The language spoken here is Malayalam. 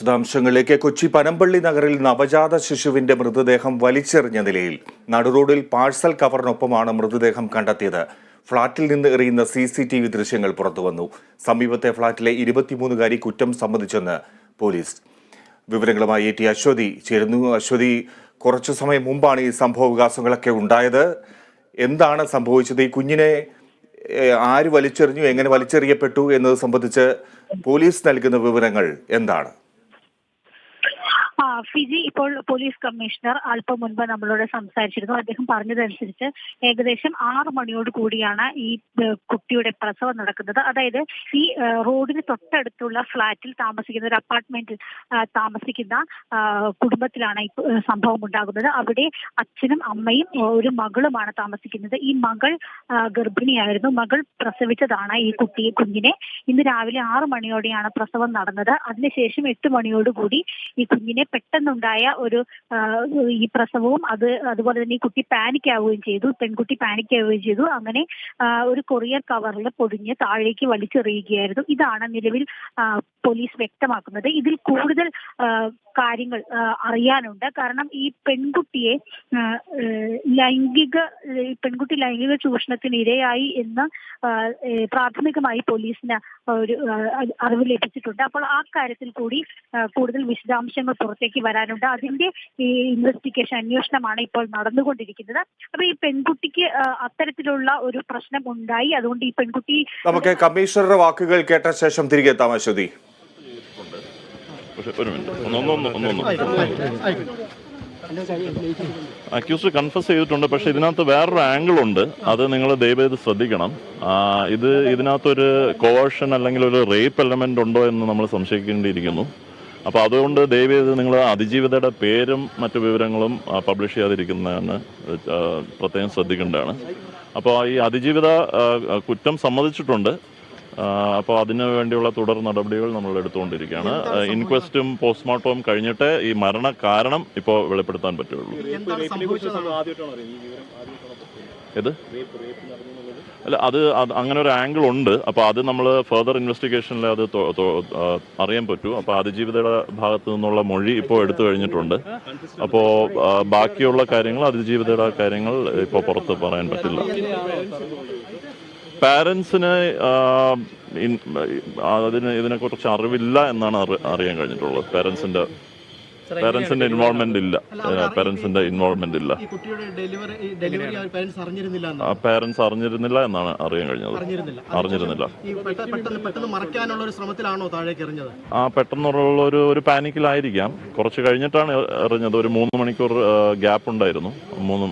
വിശദാംശങ്ങളിലേക്ക് കൊച്ചി പനമ്പള്ളി നഗറിൽ നവജാത ശിശുവിന്റെ മൃതദേഹം വലിച്ചെറിഞ്ഞ നിലയിൽ നടുറോഡിൽ പാഴ്സൽ കവറിനൊപ്പമാണ് മൃതദേഹം കണ്ടെത്തിയത്. ഫ്ളാറ്റിൽ നിന്ന് എറിയുന്ന സി സി ടി വി ദൃശ്യങ്ങൾ പുറത്തുവന്നു. സമീപത്തെ ഫ്ളാറ്റിലെ ഇരുപത്തിമൂന്നുകാരി കുറ്റം സമ്മതിച്ചെന്ന് പോലീസ്. വിവരങ്ങളുമായി എ ടി അശ്വതി ചേരുന്നു. അശ്വതി കുറച്ചു സമയം മുമ്പാണ് ഈ സംഭവ വികാസങ്ങളൊക്കെ ഉണ്ടായത്. എന്താണ് സംഭവിച്ചത്? ഈ കുഞ്ഞിനെ ആര് വലിച്ചെറിഞ്ഞു? എങ്ങനെ വലിച്ചെറിയപ്പെട്ടു എന്നത് സംബന്ധിച്ച് പോലീസ് നൽകുന്ന വിവരങ്ങൾ എന്താണ്? ഫിജി ഇപ്പോൾ പോലീസ് കമ്മീഷണർ അല്പം മുൻപ് നമ്മളോട് സംസാരിച്ചിരുന്നു. അദ്ദേഹം പറഞ്ഞതനുസരിച്ച് ഏകദേശം ആറ് മണിയോട് കൂടിയാണ് ഈ കുട്ടിയുടെ പ്രസവം നടക്കുന്നത്. അതായത് ഈ റോഡിന് തൊട്ടടുത്തുള്ള ഫ്ളാറ്റിൽ താമസിക്കുന്ന ഒരു അപ്പാർട്ട്മെന്റിൽ താമസിക്കുന്ന കുടുംബത്തിലാണ് ഈ സംഭവം ഉണ്ടാകുന്നത്. അവിടെ അച്ഛനും അമ്മയും ഒരു മകളുമാണ് താമസിക്കുന്നത്. ഈ മകൾ ഗർഭിണിയായിരുന്നു. മകൾ പ്രസവിച്ചതാണ് ഈ കുട്ടി കുഞ്ഞിനെ. ഇന്ന് രാവിലെ ആറ് മണിയോടെയാണ് പ്രസവം നടന്നത്. അതിനുശേഷം എട്ട് മണിയോടുകൂടി ഈ കുഞ്ഞിനെ പെട്ടെന്നുണ്ടായ ഒരു ഈ പ്രസവവും അത് അതുപോലെ തന്നെ ഈ കുട്ടി പാനിക് ആവുകയും ചെയ്തു. പെൺകുട്ടി പാനിക് ആവുകയും ചെയ്തു. അങ്ങനെ ഒരു കൊറിയർ കവറിൽ പൊടിഞ്ഞ് താഴേക്ക് വലിച്ചെറിയുകയായിരുന്നു. ഇതാണ് നിലവിൽ പോലീസ് വ്യക്തമാക്കുന്നത്. ഇതിൽ കൂടുതൽ കാര്യങ്ങൾ അറിയാനുണ്ട്. കാരണം ഈ പെൺകുട്ടിയെ ലൈംഗിക പെൺകുട്ടി ലൈംഗിക ചൂഷണത്തിന് ഇരയായി എന്ന് പ്രാഥമികമായി പോലീസിന് ഒരു അറിവ് ലഭിച്ചിട്ടുണ്ട്. അപ്പോൾ ആ കാര്യത്തിൽ കൂടി കൂടുതൽ വിശദാംശങ്ങൾ പുറത്തേക്ക് വരാനുണ്ട്. അതിന്റെ ഈ ഇൻവെസ്റ്റിഗേഷൻ അന്വേഷണമാണ് ഇപ്പോൾ നടന്നുകൊണ്ടിരിക്കുന്നത്. അപ്പൊ ഈ പെൺകുട്ടിക്ക് അത്തരത്തിലുള്ള ഒരു പ്രശ്നം ഉണ്ടായി. അതുകൊണ്ട് ഈ പെൺകുട്ടി നമുക്ക് കമ്മീഷണറുടെ വാക്കുകൾ കേട്ട ശേഷം തിരികെ എത്താം അശ്വതി. അക്യൂസ് കൺഫസ് ചെയ്തിട്ടുണ്ട്. പക്ഷെ ഇതിനകത്ത് വേറൊരു ആംഗിൾ ഉണ്ട്. അത് നിങ്ങൾ ദയവേത് ശ്രദ്ധിക്കണം. ഇത് ഇതിനകത്തൊരു കോവേഷൻ അല്ലെങ്കിൽ ഒരു റേപ്പ് എലമെന്റ് ഉണ്ടോ എന്ന് നമ്മൾ സംശയിക്കേണ്ടിയിരിക്കുന്നു. അപ്പോൾ അതുകൊണ്ട് ദയവേത് നിങ്ങൾ അതിജീവിതയുടെ പേരും മറ്റു വിവരങ്ങളും പബ്ലിഷ് ചെയ്യാതിരിക്കുന്നതാണ് പ്രത്യേകം ശ്രദ്ധിക്കേണ്ടതാണ്. അപ്പോൾ ഈ അതിജീവിത കുറ്റം സമ്മതിച്ചിട്ടുണ്ട്. അപ്പോൾ അതിനു വേണ്ടിയുള്ള തുടർ നടപടികൾ നമ്മൾ എടുത്തുകൊണ്ടിരിക്കുകയാണ്. ഇൻക്വസ്റ്റും പോസ്റ്റ്മോർട്ടവും കഴിഞ്ഞിട്ടേ ഈ മരണ കാരണം ഇപ്പോൾ വെളിപ്പെടുത്താൻ പറ്റുള്ളൂ. ഇത് അല്ല അത് അത് അങ്ങനെ ഒരു ആംഗിൾ ഉണ്ട്. അപ്പോൾ അത് നമ്മൾ ഫർദർ ഇൻവെസ്റ്റിഗേഷനിൽ അത് അറിയാൻ പറ്റൂ. അപ്പോൾ അതിജീവിതയുടെ ഭാഗത്ത് നിന്നുള്ള മൊഴി ഇപ്പോൾ എടുത്തു കഴിഞ്ഞിട്ടുണ്ട്. അപ്പോൾ ബാക്കിയുള്ള കാര്യങ്ങൾ അതിജീവിതയുടെ കാര്യങ്ങൾ ഇപ്പോൾ പുറത്ത് പറയാൻ പറ്റില്ല. പാരൻസിന് അതിന് ഇതിനെക്കുറിച്ച് അറിവില്ല എന്നാണ് അറിയാൻ കഴിഞ്ഞിട്ടുള്ളത്. പാരൻസിന്റെ പാരൻസിന്റെ ഇൻവോൾവ്മെന്റ് ഇല്ല. പാരൻസിന്റെ ഇൻവോൾവ്മെന്റ് ഇല്ല. ഈ കുട്ടിയുടെ ഡെലിവറി ഡെലിവറി പേരൻസ് അറിഞ്ഞിരുന്നില്ല ആ പാരൻസ് അറിഞ്ഞിരുന്നില്ല എന്നാണ് അറിയാൻ കഴിഞ്ഞത്. അറിഞ്ഞിരുന്നില്ല. അറിഞ്ഞിരുന്നില്ല. പെട്ടെന്ന് പെട്ടെന്ന് മറയ്ക്കാനുള്ള ഒരു ശ്രമത്തിലാണോ താഴേക്ക് എറിഞ്ഞത്? ആ പെട്ടെന്നുള്ള ഒരു ഒരു പാനിക്കിലായിരിക്കാം കുറച്ച് കഴിഞ്ഞിട്ടാണ് എറിഞ്ഞത്. ഒരു മൂന്ന് മണിക്കൂർ ഗ്യാപ്പ് ഉണ്ടായിരുന്നു. മൂന്ന്